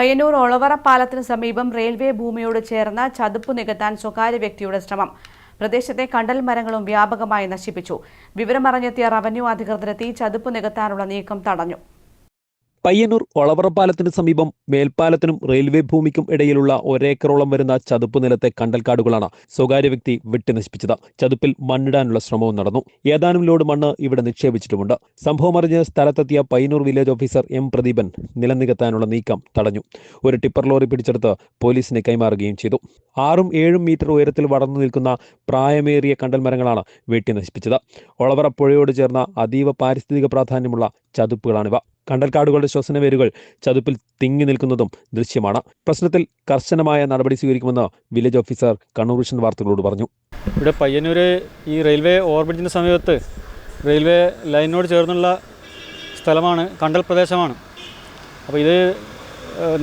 പയ്യന്നൂർ ഒളവറ പാലത്തിന് സമീപം റെയിൽവേ ഭൂമിയോട് ചേർന്ന ചതുപ്പ് നികത്താൻ സ്വകാര്യ വ്യക്തിയുടെ ശ്രമം. പ്രദേശത്തെ കണ്ടൽ മരങ്ങളും വ്യാപകമായി നശിപ്പിച്ചു. വിവരമറിഞ്ഞെത്തിയ റവന്യൂ അധികൃതരെത്തി ചതുപ്പ് നികത്താനുള്ള നീക്കം തടഞ്ഞു. പയ്യന്നൂർ ഒളവറപ്പാലത്തിന് സമീപം മേൽപ്പാലത്തിനും റെയിൽവേ ഭൂമിക്കും ഇടയിലുള്ള ഒരേക്കറോളം വരുന്ന ചതുപ്പ് നിലത്തെ കണ്ടൽക്കാടുകളാണ് സ്വകാര്യ വ്യക്തി വെട്ടി നശിപ്പിച്ചത് ചതുപ്പിൽ മണ്ണിടാനുള്ള ശ്രമവും നടന്നു. ഏതാനും ലോഡ് മണ്ണ് ഇവിടെ നിക്ഷേപിച്ചിട്ടുമുണ്ട്. സംഭവം അറിഞ്ഞ് സ്ഥലത്തെത്തിയ Payyanur village officer M Pradeepan നിലനികത്താനുള്ള നീക്കം തടഞ്ഞു. ഒരു ടിപ്പർ ലോറി പിടിച്ചെടുത്ത് പോലീസിന് കൈമാറുകയും ചെയ്തു. ആറും ഏഴും മീറ്റർ ഉയരത്തിൽ വളർന്നു നിൽക്കുന്ന പ്രായമേറിയ കണ്ടൽ മരങ്ങളാണ് വെട്ടി നശിപ്പിച്ചത് ഒളവറ പുഴയോട് ചേർന്ന അതീവ പാരിസ്ഥിതിക പ്രാധാന്യമുള്ള ചതുപ്പുകളാണിവ. കണ്ടൽക്കാടുകളുടെ ശ്വസന വേരുകൾ ചതുപ്പിൽ തിങ്ങി നിൽക്കുന്നതും ദൃശ്യമാണ്. പ്രശ്നത്തിൽ കർശനമായ നടപടി സ്വീകരിക്കുമെന്ന് വില്ലേജ് ഓഫീസർ കണ്ണൂർ വിഷൻ വാർത്തകളോട് പറഞ്ഞു. ഇവിടെ പയ്യന്നൂർ ഈ റെയിൽവേ ഓവർബ്രിഡ്ജിന്റെ സമീപത്ത് റെയിൽവേ ലൈനിനോട് ചേർന്നുള്ള സ്ഥലമാണ് കണ്ടൽ പ്രദേശമാണ്. അപ്പോൾ ഇത്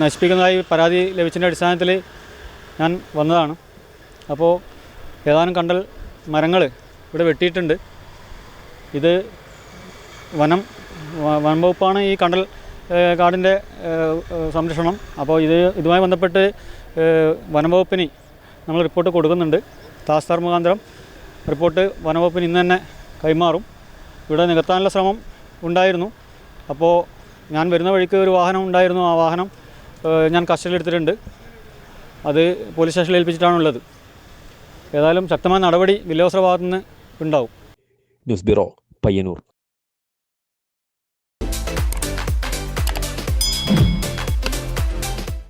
നശിപ്പിക്കുന്നതായി പരാതി ലഭിച്ചതിന്റെ അടിസ്ഥാനത്തിൽ ഞാൻ വന്നതാണ്. അപ്പോൾ ഏതാനും കണ്ടൽ മരങ്ങൾ ഇവിടെ വെട്ടിയിട്ടുണ്ട്. ഇത് വനം വനം വകുപ്പാണ് ഈ കണ്ടൽ കാടിന്റെ സംരക്ഷണം. അപ്പോൾ ഇത് ഇതുമായി ബന്ധപ്പെട്ട് വനംവകുപ്പിന് വനം വകുപ്പിന് നമ്മൾ റിപ്പോർട്ട് കൊടുക്കുന്നുണ്ട്. താസ്താർ മുഖാന്തരം റിപ്പോർട്ട് വനവകുപ്പിന് ഇന്ന് തന്നെ കൈമാറും. ഇവിടെ നികത്താനുള്ള ശ്രമം ഉണ്ടായിരുന്നു. അപ്പോൾ ഞാൻ വരുന്ന വഴിക്ക് ഒരു വാഹനം ഉണ്ടായിരുന്നു. ആ വാഹനം ഞാൻ കസ്റ്റഡിയിൽ എടുത്തിട്ടുണ്ട് അത് പോലീസ് സ്റ്റേഷനിൽ ഏൽപ്പിച്ചിട്ടാണുള്ളത്. ഏതായാലും ശക്തമായ നടപടി വില്ലോസ്ര ഭാഗത്തുനിന്ന് ഉണ്ടാവും. News bureau Payyanur.